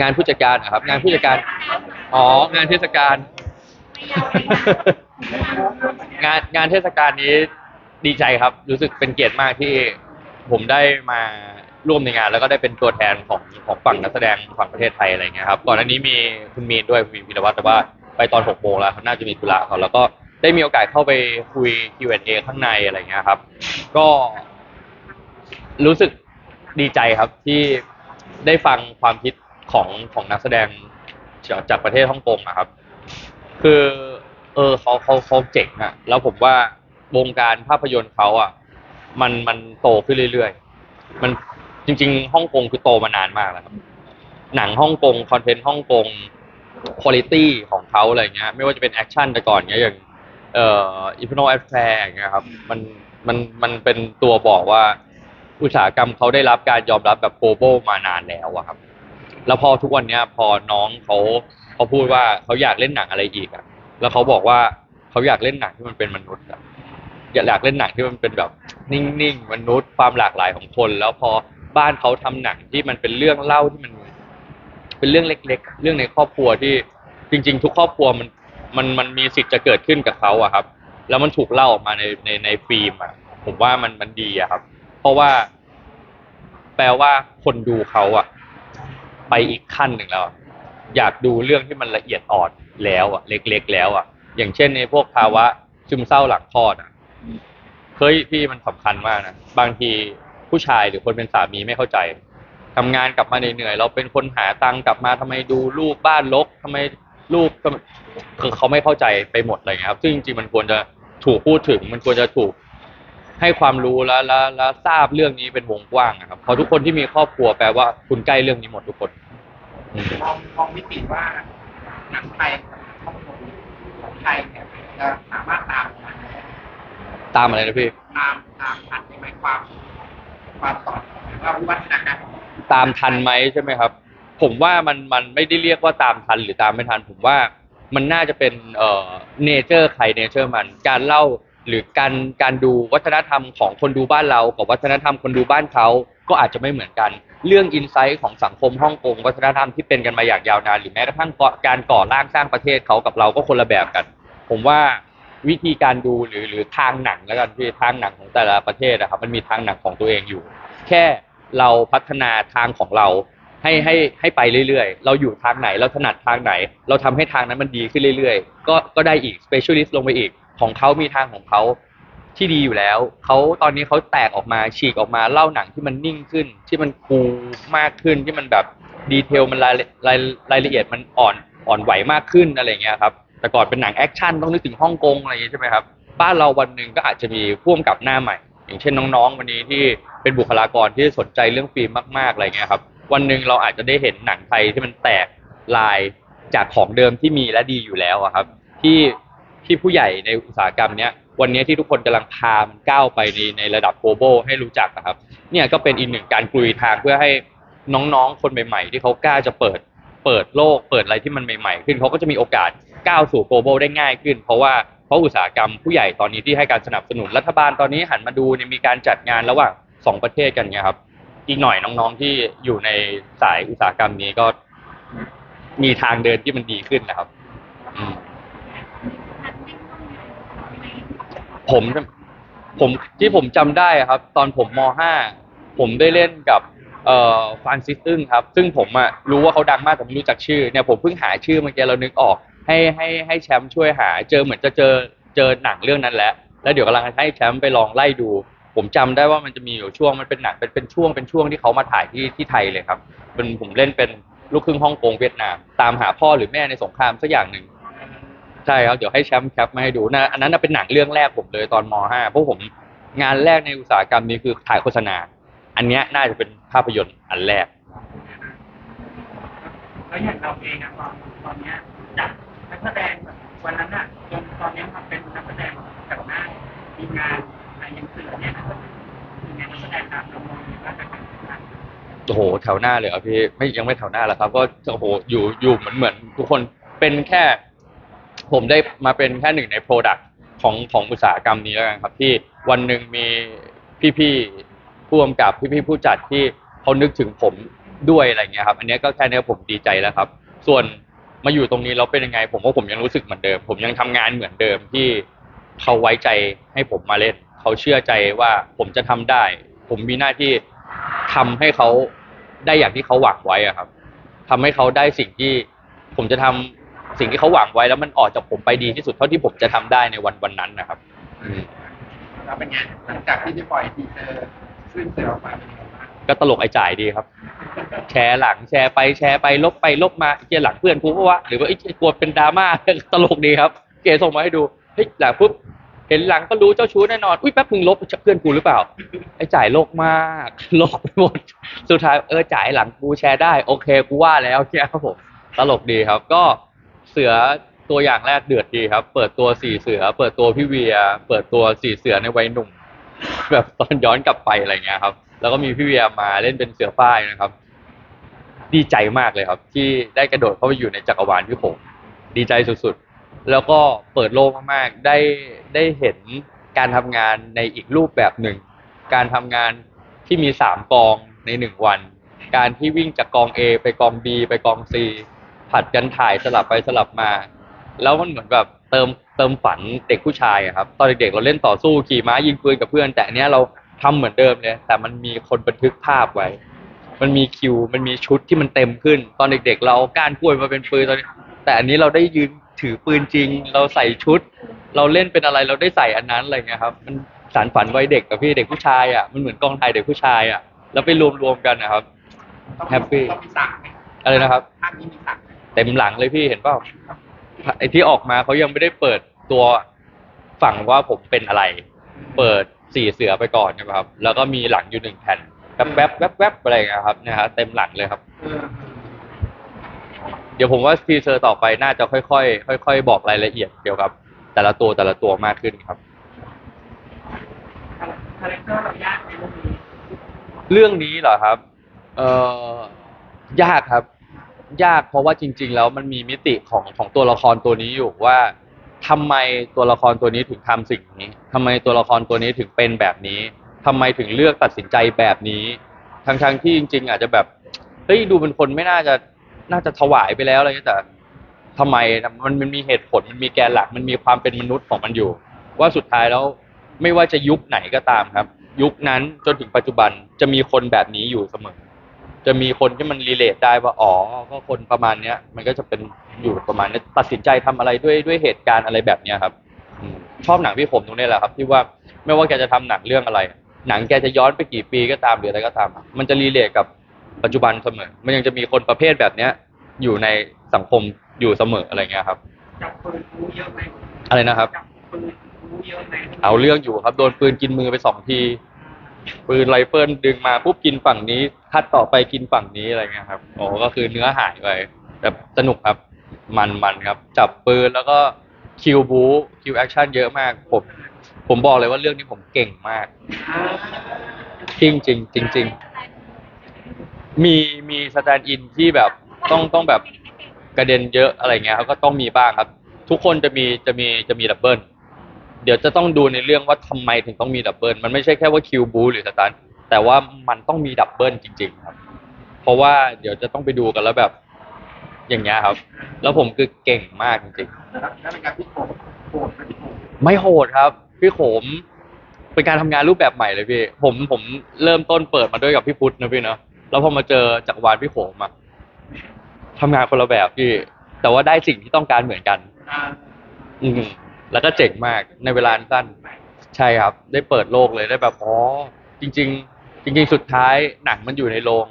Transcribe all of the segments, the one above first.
งานผู้จัดการนะครับ งานผู้จัดการ อ๋อ งานเทศกาล งานงานเทศกาลนี้ดีใจครับ รู้สึกเป็นเกียรติมากที่ผมได้มาร่วมในงาน แล้วก็ได้เป็นตัวแทนของของฝั่งนักแสดงฝั่งประเทศไทยอะไรเงี้ยครับก่อนหน้านี้มีคุณมีนด้วยคุณมีนพิรวัตรแต่ว่าไปตอนหกโมงแล้วเขาน่าจะมีธุระเขาแล้วก็ได้มีโอกาสเข้าไปคุย Q&A ข้างในอะไรเงี้ยครับ ก็รู้สึกดีใจครับที่ได้ฟังความคิด ของของนักแสดงจากจากประเทศฮ่องกงนะครับ คือ เออเขาเขาเขาเจ๋งอะแล้วผมว่าวงการภาพยนตร์เขาอะมันมันโตขึ้นเรื่อยๆ มันจริง ๆฮ่องกงคือโตมานานมากแล้วครับ หนังฮ่องกงคอนเทนต์ฮ่องกงคุณภาพของเขาอะไรเงี้ย ไม่ว่าจะเป็นแอคชั่นแต่ก่อนเงี้ยอย่างเอ่ออินฟิโนแอฟแฟร์อย่างเงี้ยครับมันมันมันเป็นตัวบอกว่าอุตสาหกรรมเขาได้รับการยอมรับแบบ global มานานแล้วอะครับ แล้วพอทุกวันเนี้ยพอน้องเขาเขาพูดว่าเขาอยากเล่นหนังอะไรอีกอะแล้วเขาบอกว่าเขาอยากเล่นหนังที่มันเป็นมนุษย์อะอยากเล่นหนังที่มันเป็นแบบนิ่งๆมนุษย์ความหลากหลายของคน แล้วพอบ้านเขาทำหนังที่มันเป็นเรื่องเล่าที่มัน เป็นเรื่องเล็ก ๆ เรื่องในครอบครัวที่จริง ๆ ทุกครอบครัวมันมันมันมีสิทธิ์จะเกิดขึ้นกับเขาอะครับ แล้วมันถูกเล่าออกมาในในในฟิล์มอะผมว่ามันมันดีอะครับ เพราะว่า แปลว่าคนดูเขาอะ ไปอีกขั้นหนึ่งแล้ว อยากดูเรื่องที่มันละเอียดอ่อนแล้วอะเล็กๆแล้วอะอย่างเช่นในพวกภาวะซึมเศร้าหลังคลอดอะเฮ้ยพี่มันสำคัญมากนะบางทีผู้ชายหรือคนเป็นสามีไม่เข้าใจทำงานกลับมาเหนื่อยๆเราเป็นคนหาตังค์กลับมาทำไมดูลูกบ้านรกทำไมลูกคือเขาไม่เข้าใจไปหมดอะไรเงี้ยครับ ซึ่งจริงๆมันควรจะถูกพูดถึงมันควรจะถูก ให้ความรู้แล้วแล้วแล้วทราบเรื่องนี้เป็นวงกว้างนะครับเพราะทุกคนที่มีครอบครัวแปลว่าคุณใกล้เรื่องนี้หมดทุกคนอืมมองมองมิติว่าหนังไทยกับฮ่องกงของไทยเนี่ยจะสามารถตามทันตามอะไรนะพี่ ตามตามทันในไหมความความสอนหรือว่าวิวัฒนาการของตามทันไหมใช่ไหมครับ ผมว่ามันมันไม่ได้เรียกว่าตามทันหรือตามไม่ทัน ผมว่ามันน่าจะเป็นเอ่อเนเจอร์ใครเนเจอร์มัน การเล่า หรือการการดูวัฒนธรรมของคนดูบ้านเรากับวัฒนธรรมคนดูบ้านเขาก็อาจจะไม่เหมือนกัน เรื่องอินไซต์ของสังคมฮ่องกงวัฒนธรรมที่เป็นกันมาอย่างยาวนานหรือแม้กระทั่งการก่อร่างสร้างประเทศเขากับเราก็คนละแบบกัน ผมว่าวิธีการดูหรือหรือทางหนังแล้วกันพี่ทางหนังของแต่ละประเทศนะครับมันมีทางหนังของตัวเองอยู่ แค่เราพัฒนาทางของเราให้ให้ให้ไปเรื่อยๆ เราอยู่ทางไหนเราถนัดทางไหน เราทำให้ทางนั้นมันดีขึ้นเรื่อยๆ ก็ก็ได้อีก specialist ลงไปอีก ของเขามีทางของเขาที่ดีอยู่แล้วเขาตอนนี้เขาแตกออกมาฉีกออกมาเล่าหนังที่มันนิ่งขึ้น ที่มันคูลมากขึ้นที่มันแบบดีเทลมันรายรายรายละเอียดมันอ่อนอ่อนไหวมากขึ้นอะไรเงี้ยครับแต่ก่อนเป็นหนังแอคชั่นต้องนึกถึงฮ่องกงอะไรอย่างเงี้ยใช่ไหมครับบ้านเราวันหนึ่งก็อาจจะมีพ่วงกับหน้าใหม่ อย่างเช่นน้องๆ วันนี้ที่เป็นบุคลากรที่สนใจเรื่องฟิล์มมากๆอะไรเงี้ยครับวันหนึ่งเราอาจจะได้เห็นหนังไทยที่มันแตกลายจากของเดิมที่มีและดีอยู่แล้วครับที่ ที่ผู้ใหญ่ในอุตสาหกรรมเนี้ยวันนี้ที่ทุกคนกำลังพามันก้าวไปในในระดับ global ให้รู้จักนะครับ เนี่ยก็เป็นอีกหนึ่งการกลุยทางเพื่อให้น้องๆ คนใหม่ ๆ ที่เขากล้าจะเปิดเปิดโลก เปิดอะไรที่มันใหม่ ๆ ขึ้นเขาก็จะมีโอกาสก้าวสู่ global ได้ง่ายขึ้น เพราะว่าเพราะอุตสาหกรรมผู้ใหญ่ตอนนี้ที่ให้การสนับสนุนรัฐบาลตอนนี้หันมาดูเนี่ยมีการจัดงานระหว่างสองประเทศกันเนี่ยครับ อีกหน่อยน้องๆที่อยู่ในสายอุตสาหกรรมนี้ก็มีทางเดินที่มันดีขึ้นนะครับ อืม ผมผมที่ผมจำได้ครับ ตอนผมม .5 ผมได้เล่นกับเอ่อฟานซิสตึงครับ ซึ่งผมอะรู้ว่าเขาดังมากแต่ไม่รู้จักชื่อเนี่ยผมเพิ่งหาชื่อเมื่อกี้เรานึกออก ให้ให้ให้แชมป์ช่วยหา เจอเหมือนจะเจอเจอหนังเรื่องนั้นแล้ว แล้วเดี๋ยวกำลังให้แชมป์ไปลองไล่ดู ผมจำได้ว่ามันจะมีอยู่ช่วงมันเป็นหนังเป็นเป็นช่วงเป็นช่วงที่เขามาถ่ายที่ที่ไทยเลยครับเป็นผมเล่นเป็นลูกครึ่งฮ่องกงเวียดนาม ตามหาพ่อหรือแม่ในสงครามสักอย่างหนึ่ง ใช่ครับเดี๋ยวให้แชมป์แคปมาให้ดูนะอันนั้นนะเป็นหนังเรื่องแรกผมเลยตอนม .5 เพราะผมงานแรกในอุตสาหกรรมนี้คือถ่ายโฆษณา อันเนี้ยน่าจะเป็นภาพยนตร์อันแรก แล้วอย่างเราเองอะตอนตอนเนี้ยจากนักแสดงแบบวันนั้นอะจนตอนเนี้ยมาเป็นนักแสดงแบบหน้าทีงานอะไรยังเสือเนี่ยทีมงานนักแสดงตามเรามองว่าจะเป็นยังไงโอ้โหแถวหน้าเลยเหรอพี่ไม่ยังไม่แถวหน้าแล้วครับ ก็โอ้โหอยู่อยู่เหมือนเหมือนทุกคนเป็นแค่ ผมได้มาเป็นแค่หนึ่งในโปรดักต์ของของอุตสาหกรรมนี้แล้วกันครับ ที่วันหนึ่งมีพี่ๆผู้กำกับพี่ๆผู้จัดที่เขานึกถึงผมด้วยอะไรเงี้ยครับ อันนี้ก็แค่เนี้ยผมดีใจแล้วครับ ส่วนมาอยู่ตรงนี้เราเป็นยังไง ผมว่าผมยังรู้สึกเหมือนเดิม ผมยังทำงานเหมือนเดิมที่เขาไว้ใจให้ผมมาเล่นเขาเชื่อใจว่าผมจะทำได้ ผมมีหน้าที่ทำให้เขาได้อย่างที่เขาหวังไว้อะครับทำให้เขาได้สิ่งที่ผมจะทำ สิ่งที่เขาหวังไว้แล้วมันออกจากผมไปดีที่สุดเท่าที่ผมจะทำได้ในวันวันนั้นนะครับอืมแล้วเป็นไงหลังจากที่ได้ปล่อยทีเซอร์ขึ้นเสือออกมาเป็นไงบ้างก็ตลกไอ้จ่ายดีครับ แชร์หลังแชร์ไปแชร์ไปลบไปลบมาไอ้เกียหลังเพื่อนกูเพราะว่าหรือว่าไอ้เหี้ยกลัวเป็นดราม่าตลกดีครับ เก๋ส่งมาให้ดูเฮ้ยหลังปุ๊บเห็นหลังก็รู้เจ้าชู้แน่นอนอุ้ยแป๊บมึงลบเพื่อนกูหรือเปล่า ไอ้จ่ายโลกมากโลกไปหมดสุดท้ายเออจ่ายหลังกูแชร์ได้โอเคกูว่าแล้วเนี่ยครับผมตลกดีครับก็ เสือตัวอย่างแรกเดือดดีครับ เปิดตัวสี่เสือ เปิดตัวพี่เวีย เปิดตัวสี่เสือในวัยหนุ่ม แบบตอนย้อนกลับไปอะไรเงี้ยครับ แล้วก็มีพี่เวียมาเล่นเป็นเสือฝ้ายนะครับ ดีใจมากเลยครับ ที่ได้กระโดดเข้าไปอยู่ในจักรวาลพี่ผมดีใจสุดๆ แล้วก็เปิดโลกมากๆ ได้ได้เห็นการทำงานในอีกรูปแบบหนึ่ง การทำงานที่มีสามกองในหนึ่งวัน การที่วิ่งจากกอง A ไปกอง B ไปกอง C ผัดกันถ่ายสลับไปสลับมา แล้วมันเหมือนแบบเติมเติมฝันเด็กผู้ชายอะครับ ตอนเด็กๆเราเล่นต่อสู้ขี่ม้ายิงปืนกับเพื่อน แต่อันเนี้ยเราทำเหมือนเดิมเลยแต่มันมีคนบันทึกภาพไว้ มันมีคิว มันมีชุดที่มันเต็มขึ้น ตอนเด็ก ๆ เราเอาก้านกล้วยมาเป็นปืนตอนนี้แต่อันนี้เราได้ยืนถือปืนจริง เราใส่ชุด เราเล่นเป็นอะไรเราได้ใส่อันนั้นอะไรเงี้ยครับ มันสารฝันวัยเด็กกับพี่เด็กผู้ชายอะมันเหมือนกองไทยเด็กผู้ชายอะแล้วไปรวมๆกันนะครับต้องมีแฮปปี้ต้องมีสั่งไหมอะไรนะครับภาคนี้มีสั่งไหม เต็มหลังเลยพี่เห็นเปล่าไอ้ที่ออกมาเขายังไม่ได้เปิดตัวฝั่งว่าผมเป็นอะไร เปิดสี่เสือไปก่อนใช่ไหมครับ แล้วก็มีหลังอยู่หนึ่งแผ่นแวบแวบแวบแวบอะไรอย่างเงี้ยครับเนะฮะเต็มหลังเลยครับเออเดี๋ยวผมว่าทีเซอร์ต่อไปน่าจะค่อยๆค่อย ๆ บอกรายละเอียดเกี่ยวกับ แต่ละตัวแต่ละตัวมากขึ้นครับคาแรคเตอร์เรายากในเรื่องนี้เรื่องนี้เหรอครับ เอ่อยากครับ ยากเพราะว่าจริง ๆ แล้วมันมีมิติของของตัวละครตัวนี้อยู่ว่าทำไมตัวละครตัวนี้ถึงทำสิ่งนี้ทำไมตัวละครตัวนี้ถึงเป็นแบบนี้ทำไมถึงเลือกตัดสินใจแบบนี้ ทั้งๆที่จริง ๆ อาจจะแบบเฮ้ยดูเป็นคนไม่น่าจะน่าจะถวายไปแล้วอะไรเงี้ยแต่ทำไมมันมันมีเหตุผลมันมีแกนหลัก มันมีความเป็นมนุษย์ของมันอยู่ ว่าสุดท้ายแล้วไม่ว่าจะยุคไหนก็ตามครับ ยุคนั้นจนถึงปัจจุบันจะมีคนแบบนี้อยู่เสมอ จะมีคนที่มันรีเลทได้ว่าอ๋อก็คนประมาณเนี้ย มันก็จะเป็นอยู่ประมาณนี้ตัดสินใจทำอะไรด้วยด้วยเหตุการณ์อะไรแบบเนี้ยครับอืมชอบหนังพี่ผมตรงนี้แหละครับ ที่ว่าไม่ว่าแกจะทำหนังเรื่องอะไร หนังแกจะย้อนไปกี่ปีก็ตามหรืออะไรก็ตามอะมันจะรีเลทกับปัจจุบันเสมอ มันยังจะมีคนประเภทแบบเนี้ย อยู่ในสังคมอยู่เสมออะไรเงี้ยครับ จับปืนรู้เยอะไหมอะไรนะครับ จับปืนรู้เยอะไหมเอาเรื่องอยู่ครับโดนปืนกินมือไปสองที ปืนไรเฟิลดึงมาปุ๊บกินฝั่งนี้คัดต่อไปกินฝั่งนี้อะไรเงี้ยครับโอ้ก็คือเนื้อหายไปแต่สนุกครับมันมันครับ จับปืนแล้วก็คิวบูคิวแอคชั่นเยอะมากผมผมบอกเลยว่าเรื่องนี้ผมเก่งมากจริงจริงจริงจริงมีมีสแตนด์อินที่แบบต้องต้องแบบกระเด็นเยอะอะไรเงี้ยเขาก็ต้องมีบ้างครับ ทุกคนจะมีจะมีจะมีดับเบิล เดี๋ยวจะต้องดูในเรื่องว่าทำไมถึงต้องมีดับเบิลมันไม่ใช่แค่ว่าคิวบูหรือสตันแต่ว่ามันต้องมีดับเบิลจริง ๆ ครับ เพราะว่าเดี๋ยวจะต้องไปดูกันแล้วแบบ อย่างเงี้ยครับ แล้วผมคือเก่งมากจริงแล้วแล้วเป็นการพี่โกรธโกรธไหมพี่โกรธๆไม่โหดครับ พี่โขม เป็นการทำงานรูปแบบใหม่เลยพี่ ผมผมเริ่มต้นเปิดมาด้วยกับพี่พุทธนะพี่เนาะแล้วพอมาเจอจักรวาลพี่โขมอะทำงานคนละแบบพี่ แต่ว่าได้สิ่งที่ต้องการเหมือนกัน อ่า อืม แล้วก็เจ๋งมากในเวลาอันสั้นใช่ครับ ได้เปิดโลกเลยได้แบบอ๋อจริง ๆ จริง ๆ สุดท้ายหนังมันอยู่ในโรง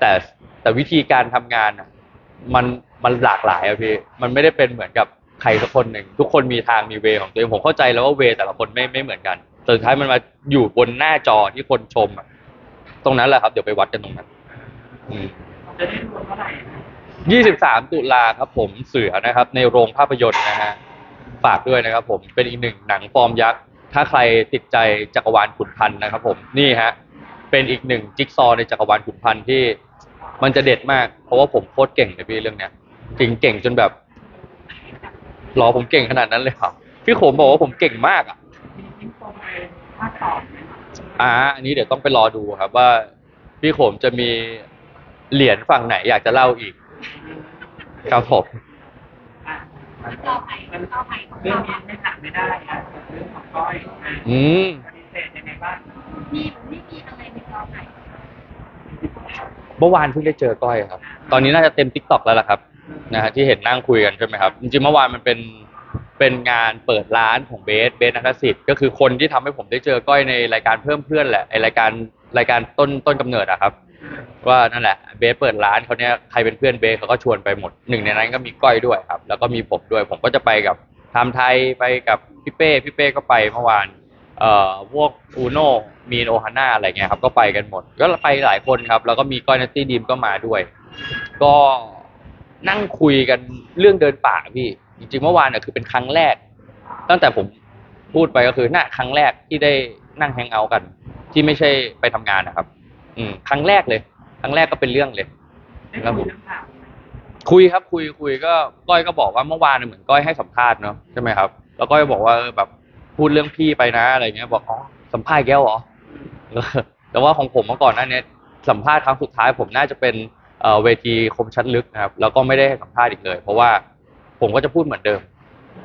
แต่แต่วิธีการทำงานอะมันมันหลากหลายอะพี่มันไม่ได้เป็นเหมือนกับใครสักคนหนึ่งทุกคนมีทางมีเวของตัวเองผมเข้าใจแล้วว่าเวแต่ละคนไม่ไม่เหมือนกันสุดท้ายมันมาอยู่บนหน้าจอที่คนชมอะตรงนั้นแหละครับ เดี๋ยวไปวัดกันตรงนั้นจะได้รวมเท่าไหร่นะ23ตุลาครับผมเสือนะครับ ในโรงภาพยนตร์นะฮะ ฝากด้วยนะครับผมเป็นอีกหนึ่งหนังฟอร์มยักษ์ ถ้าใครติดใจจักรวาลขุนพันธ์นะครับผมนี่ฮะเป็นอีกหนึ่งจิ๊กซอว์ในจักรวาลขุนพันธ์ที่มันจะเด็ดมาก เพราะว่าผมโคตรเก่งเลยพี่เรื่องเนี้ยจริงเก่งจนแบบรอผมเก่งขนาดนั้นเลยครับพี่โขมบอกว่าผมเก่งมากอะอ่าอันนี้เดี๋ยวต้องไปรอดูครับ ว่า พี่โขมจะมีเหรียญฝั่งไหนอยากจะเล่าอีกครับผม ต่อไปต่อไปเรื่องนี้ไม่ถามไม่ได้อะเรื่องของก้อยอืมปฏิเสธยังไงบ้างมีหรือไม่มีอะไรในต่อไปเมื่อวานเพิ่งได้เจอก้อยครับ ตอนนี้น่าจะเต็มทิกตอกแล้วล่ะครับนะฮะที่เห็นนั่งคุยกันใช่ไหมครับจริงๆเมื่อวานมันเป็นเป็นงานเปิดร้านของเบสเบสนัทสิทธิ์ก็คือคนที่ทำให้ผมได้เจอก้อยในรายการเพิ่มเพื่อนแหละไอรายการ รายการต้นต้นกำเนิดอะครับ ว่านั่นแหละเบสเปิดร้านเขาเนี้ยใครเป็นเพื่อนเบสเขาก็ชวนไปหมดหนึ่งในนั้นก็มีก้อยด้วยครับ แล้วก็มีผมด้วยผมก็จะไปกับไทม์ไทยไปกับพี่เป้พี่เป้ก็ไปเมื่อวานเอ่อพวกอูโนมีนโอฮาน่าอะไรเงี้ยครับ ก็ไปกันหมด ก็ไปหลายคนครับ แล้วก็มีก้อยนัตตี้ดีมก็มาด้วย ก็นั่งคุยกันเรื่องเดินป่าพี่ จริงๆเมื่อวานน่ะคือเป็นครั้งแรก ตั้งแต่ผมพูดไปก็คือน่าครั้งแรกที่ได้นั่งแฮงเอาท์กัน ที่ไม่ใช่ไปทำงานนะครับ อืมครั้งแรกเลย ครั้งแรกก็เป็นเรื่องเลย ได้ครับผคุยมน้ำถามคุยครับคุยคุยก็ก้อยก็บอกว่าเมื่อวานน่ะเหมือนก้อยให้สัมภาษณ์เนาะใช่ไหมครับ แล้วก้อยบอกว่าเออแบบพูดเรื่องพี่ไปนะอะไรเงี้ย บอกอ๋อสัมภาษณ์แก้วเหรอเออแต่ว่าของผมเมื่อก่อนหน้านี้สัมภาษณ์ครั้งสุดท้ายผมน่าจะเป็นเอ่อเวทีคมชัดลึกนะครับ แล้วก็ไม่ได้ให้สัมภาษณ์อีกเลย เพราะว่าผมก็จะพูดเหมือนเดิม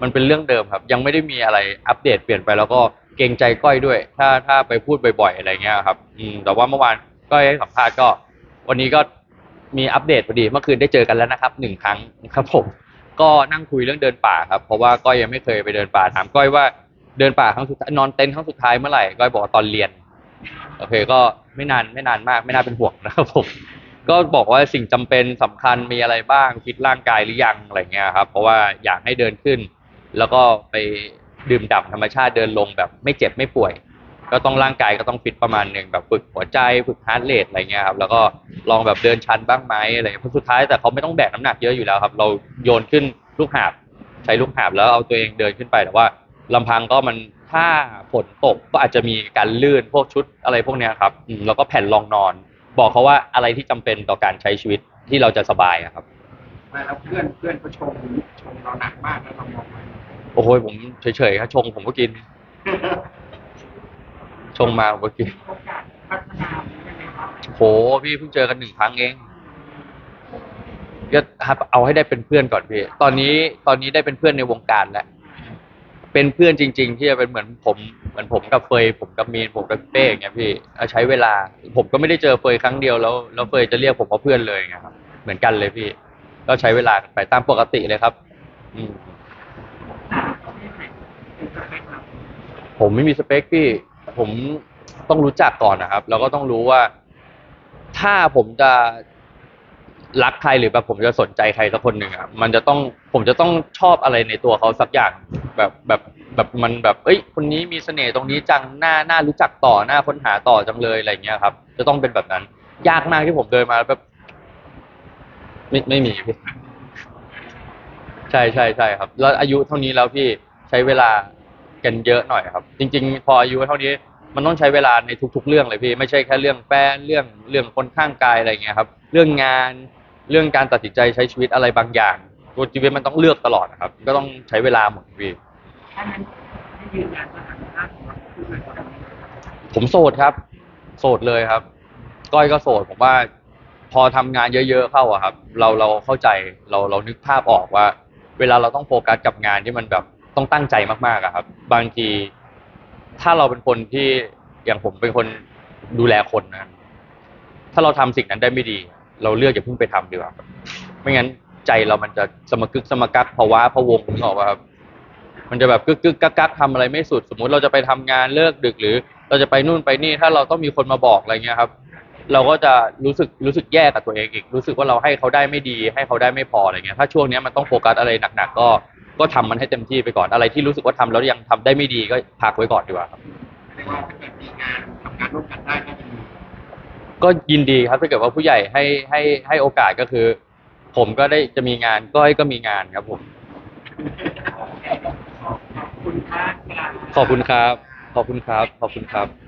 มันเป็นเรื่องเดิมครับ ยังไม่ได้มีอะไรอัปเดตเปลี่ยนไปแล้วก็ เกรงใจก้อยด้วย ถ้าถ้าไปพูดบ่อยๆอะไรเงี้ยครับอืมแต่ว่าเมื่อวานก้อยให้สัมภาษณ์ก็ วันนี้ก็มีอัปเดตพอดีเมื่อคืนได้เจอกันแล้วนะครับหนึ่งครั้งครับผม ก็นั่งคุยเรื่องเดินป่าครับ เพราะว่าก้อยยังไม่เคยไปเดินป่าถามก้อยว่าเดินป่าครั้งสุดท้ายนอนเต็นท์ครั้งสุดท้ายเมื่อไหร่ก้อยบอกว่าตอนเรียน โอเคก็ไม่นานไม่นานมากไม่น่าเป็นห่วงนะครับผมก็บอกว่าสิ่งจำเป็นสำคัญมีอะไรบ้างฟิตร่างกายหรือยังอะไรเงี้ยครับ เพราะว่าอยากให้เดินขึ้น แล้วก็ไป ดื่มด่ำธรรมชาติเดินลงแบบไม่เจ็บไม่ป่วย ก็ต้องร่างกายก็ต้องฟิตประมาณหนึ่งแบบฝึกหัวใจฝึกฮาร์ดเรทอะไรเงี้ยครับแล้วก็ลองแบบเดินชันบ้างไหมอะไรเงี้ยเพราะสุดท้ายแต่เขาไม่ต้องแบกน้ำหนักเยอะอยู่แล้วครับ เราโยนขึ้นลูกหาบใช้ลูกหาบแล้วเอาตัวเองเดินขึ้นไปแต่ว่าลำพังก็มันถ้าฝนตกก็อาจจะมีการลื่นพวกชุดอะไรพวกเนี้ยครับอืแล้วก็แผ่นรองนอน บอกเขาว่าอะไรที่จำเป็นต่อการใช้ชีวิตที่เราจะสบายครับมาแล้วเพื่อนเพื่อนเขาชมชมเราหนักมากแล้วเรามองไโอ้โหผมเฉยๆครับชงผมก็กิน ชงมาผมก็กินมีโอกาสพัฒนายังไงครับโหพี่เพิ่งเจอกันหนึ่งครั้งเองก็เอาให้ได้เป็นเพื่อนก่อนพี่ ตอนนี้ตอนนี้ได้เป็นเพื่อนในวงการแล้ว เป็นเพื่อนจริง ๆ ที่จะเป็นเหมือนผม เหมือนผมกับเฟยผมกับมีนผมกับเป้อย่างเงี้ยพี่เอาใช้เวลา ผมก็ไม่ได้เจอเฟยครั้งเดียวแล้วแล้วเฟยจะเรียกผมว่าเพื่อนเลยไงครับ เหมือนกันเลยพี่ ก็ใช้เวลากันไปตามปกติเลยครับ อืม อ่าเขาไม่ใช่เป็นสเปคเรา ผมไม่มีสเปคพี่ ผมต้องรู้จักก่อนนะครับ แล้วก็ต้องรู้ว่า ถ้าผมจะรักใครหรือแบบผมจะสนใจใครสักคนหนึ่งอะมันจะต้องผมจะต้องชอบอะไรในตัวเขาสักอย่างแบบแบบแบบมันแบบ เอ้ย คนนี้มีเสน่ห์ตรงนี้จังหน่าหน่ารู้จักต่อหน่าค้นหาต่อจังเลยอะไรเงี้ยครับ จะต้องเป็นแบบนั้น ยากมากที่ผมเดินมาแล้วแบบไม่ไม่มีพี่ใช่ใช่ใช่ครับ แล้วอายุเท่านี้แล้วพี่ใช้เวลา กันเยอะหน่อยครับ จริง ๆ พออายุเท่านี้มันต้องใช้เวลาในทุก ๆ เรื่องเลยพี่ไม่ใช่แค่เรื่องแฟนเรื่องเรื่องคนข้างกายอะไรเงี้ยครับ เรื่องงานเรื่องการตัดสินใจใช้ชีวิตอะไรบางอย่างตัวชีวิตมันต้องเลือกตลอดนะครับ ก็ต้องใช้เวลาหมดพี่ถ้านั้นยืนยันสถานะของเราคืออะไรก็ได้ผมโสดครับ โสดเลยครับ ก้อยก็โสดผมว่า พอทำงานเยอะ ๆ เข้าอะครับ เราเราเข้าใจเราเรานึกภาพออกว่า เวลาเราต้องโฟกัสกับงานที่มันแบบ ต้องตั้งใจมากๆอะครับ บางที ถ้าเราเป็นคนที่อย่างผมเป็นคนดูแลคนนะ ถ้าเราทำสิ่งนั้นได้ไม่ดี เราเลือกอย่าเพิ่งไปทำดีกว่าไม่งั้นใจเรามันจะสมกึกสมกักภาวะพะวงนึกออกป่ะครับมันจะแบบกึกกึกกักกักทำอะไรไม่สุด สมมุติเราจะไปทำงานเลิกดึกหรือ เราจะไปนู่นไปนี่ถ้าเราต้องมีคนมาบอกอะไรเงี้ยครับ เราก็จะรู้สึกรู้สึกแย่กับตัวเองอีก รู้สึกว่าเราให้เขาได้ไม่ดี ให้เขาได้ไม่พออะไรเงี้ยถ้าช่วงนี้มันต้องโฟกัสอะไรหนัก ๆ ก็ ก็ทำมันให้เต็มที่ไปก่อนอะไรที่รู้สึกว่าทำแล้วยังทำได้ไม่ดีก็พักไว้ก่อนดีกว่าครับเรียกว่าถ้าเกิดมีงานทำงานร่วมกันได้ก็จะมีก็ยินดีครับถ้าเกิดว่าผู้ใหญ่ให้ให้ให้โอกาสก็คือ ผมก็ได้จะมีงานก้อยก็มีงานครับผมขอบคุณมากครับขอบคุณครับ ขอบคุณครับขอบคุณครับ